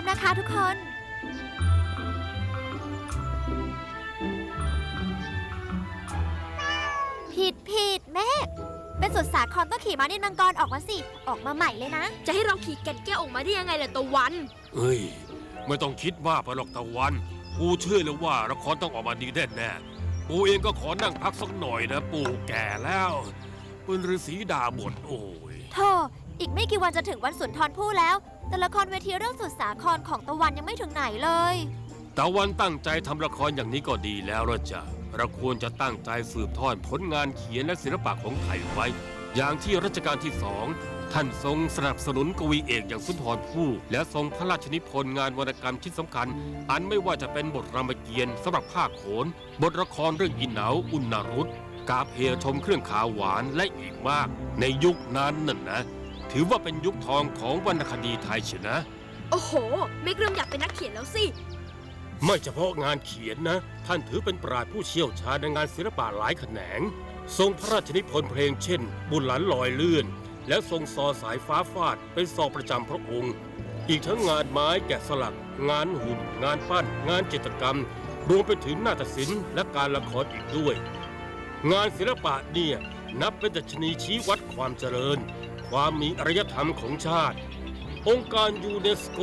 บนะคะทุกคน ผิดผิดเมฆเป็นสุดสาครต้องขี่ม้านินมังกรออกมาสิ ออกมาใหม่เลยนะ จะให้เราขี่แก่นแก้วออกมาได้ยังไงล่ะตะวันเฮ้ย ไม่ต้องคิดมากไปหรอกตะวัน ปูเชื่อเลยว่าละครต้องออกมาดีแน่แน่ๆปูเองก็ขอนั่งพักสักหน่อยนะ ปู่แก่แล้วเป็นฤาษีดาบทโอ้ย โธ่ อีกไม่กี่วันจะถึงวันสุนทรภู่แล้ว แต่ละครเวทีเรื่องสุดสาครของตะวันยังไม่ถึงไหนเลย ตะวันตั้งใจทำละครอย่างนี้ก็ดีแล้วละจ้ะเราควรจะตั้งใจสืบทอดผลงานเขียนและศิลปะของไทยไว้ อย่างที่รัชกาลที่สองท่านทรงสนับสนุนกวีเอกอย่างสุนทรภู่และทรงพระราชนิพนธ์งานวรรณกรรมชิ้นสำคัญ อันไม่ว่าจะเป็นบทรามเกียรติ์สำหรับภาคโขน บทละครเรื่องอินเหนาอุณนารุตกาเพชมเครื่องขาวหวานและอีกมาก ในยุคนั้นน่ะนะ ถือว่าเป็นยุคทองของวรรณคดีไทยเชียวนะ โอ้โหเมกเริ่มอยากเป็นนักเขียนแล้วสิ ไม่เฉพาะงานเขียนนะ ท่านถือเป็นปราชญ์ผู้เชี่ยวชาญในงานศิลปะหลายแขนง ทรงพระราชนิพนธ์เพลงเช่น บุญหลันลอยเลื่อน และทรงซอสายฟ้าฟาด เป็นซอประจำพระองค์ อีกทั้งงานไม้แกะสลัก งานหุ่น งานปั้น งานจิตรกรรม รวมไปถึงนาฏศิลป์และการละครอีกด้วย งานศิลปะเนี่ยนับเป็นดัชนีชี้วัดความเจริญ ความมีอารยธรรมของชาติ องค์การยูเนสโก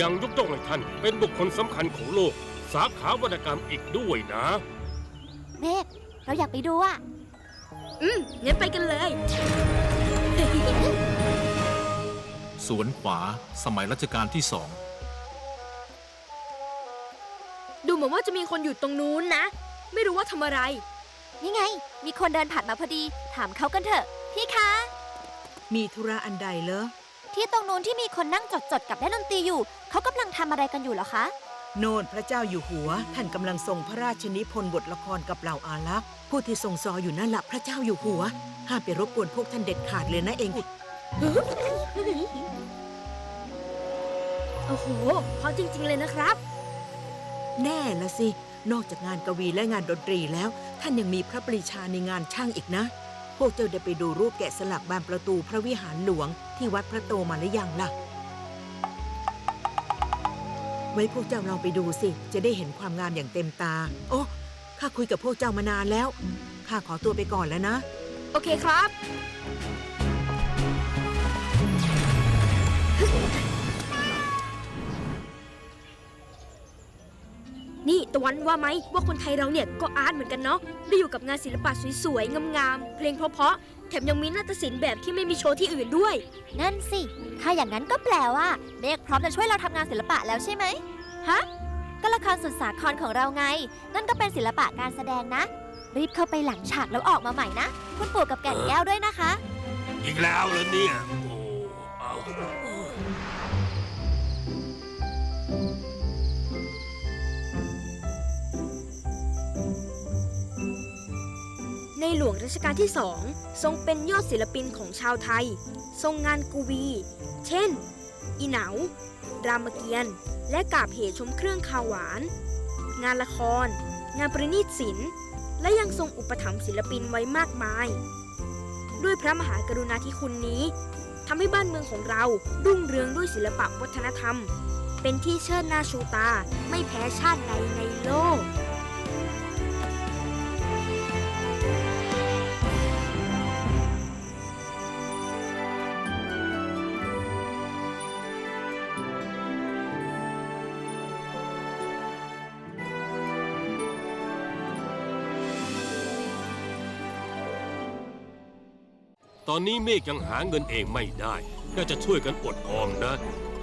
ยังยกย่องให้ท่านเป็นบุคคลสำคัญของโลก สาขาวรรณกรรมอีกด้วยนะ เมฆเราอยากไปดูอะอืมงั้นไปกันเลย สวนขวาสมัยรัชกาลที่สอง ดูเหมือนว่าจะมีคนอยู่ตรงนู้นนะ ไม่รู้ว่าทำอะไร นี่ไง มีคนเดินผ่านมาพอดี ถามเขากันเถอะ พี่คะ มีธุระอันใดเหรอ ที่ตรงนู้นที่มีคนนั่งจดจดๆกับเล่นดนตรีอยู่ เขากำลังทำอะไรกันอยู่เหรอคะ โนนพระเจ้าอยู่หัว ท่านกำลังทรงพระราชนิพนธ์บทละครกับเหล่าอารักษ์ผู้ที่ทรงซออยู่นั่นแหละพระเจ้าอยู่หัว ห้ามไปรบกวนพวกท่านเด็ดขาดเลยนะเองโอ้โหเพราะจริง ๆ เลยนะครับ แน่ละสิ นอกจากงานกวีและงานดนตรีแล้ว ท่านยังมีพระปรีชาในงานช่างอีกนะ พวกเจ้าได้ไปดูรูปแกะสลักบานประตูพระวิหารหลวงที่วัดพระโตมาหรือยังล่ะ ไว้พวกเจ้าลองไปดูสิ จะได้เห็นความงามอย่างเต็มตา โอ้ข้าคุยกับพวกเจ้ามานานแล้ว ข้าขอตัวไปก่อนแล้วนะ โอเคครับ ตะวันว่าไหมว่าคนไทยเราเนี่ยก็อาร์ตเหมือนกันเนาะได้อยู่กับงานศิลปะสวยๆ งามๆ เพลงเพราะๆ แถมยังมีนาฏศิลป์แบบที่ไม่มีโชว์ที่อื่นด้วย นั่นสิ ถ้าอย่างนั้นก็แปลว่าเมฆพร้อมจะช่วยเราทำงานศิลปะแล้วใช่ไหมฮะ ก็ละครสุดสาครของเราไง นั่นก็เป็นศิลปะการแสดงนะ รีบเข้าไปหลังฉากแล้วออกมาใหม่นะ คุณปู่กับแก่นแก้วด้วยนะคะ อีกแล้วเหรอเนี่ยโอ้เอ ในหลวงรัชกาลที่สองทรงเป็นยอดศิลปินของชาวไทย ทรงงานกูวี เช่น อีเหนา รามเกียรติ์และกาบเหชมเครื่องคาวหวาน งานละคร งานประณีตศิลป์ และยังทรงอุปถัมภ์ศิลปินไว้มากมาย ด้วยพระมหากรุณาธิคุณนี้ทำให้บ้านเมืองของเรารุ่งเรืองด้วยศิลปะวัฒนธรรม เป็นที่เชิดหน้าชูตาไม่แพ้ชาติใดในโลก ตอนนี้เมฆยังหาเงินเองไม่ได้ น่าจะช่วยกันอดออมนะ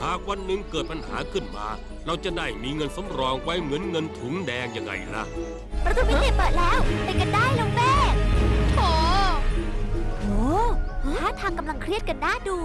หากวันหนึ่งเกิดปัญหาขึ้นมา เราจะได้มีเงินสำรองไว้เหมือนเงินถุงแดงยังไงล่ะ ประตูมิติเปิดแล้วไปกันได้ลงเมฆโถโหท่าทางกำลังเครียดกันน่าดู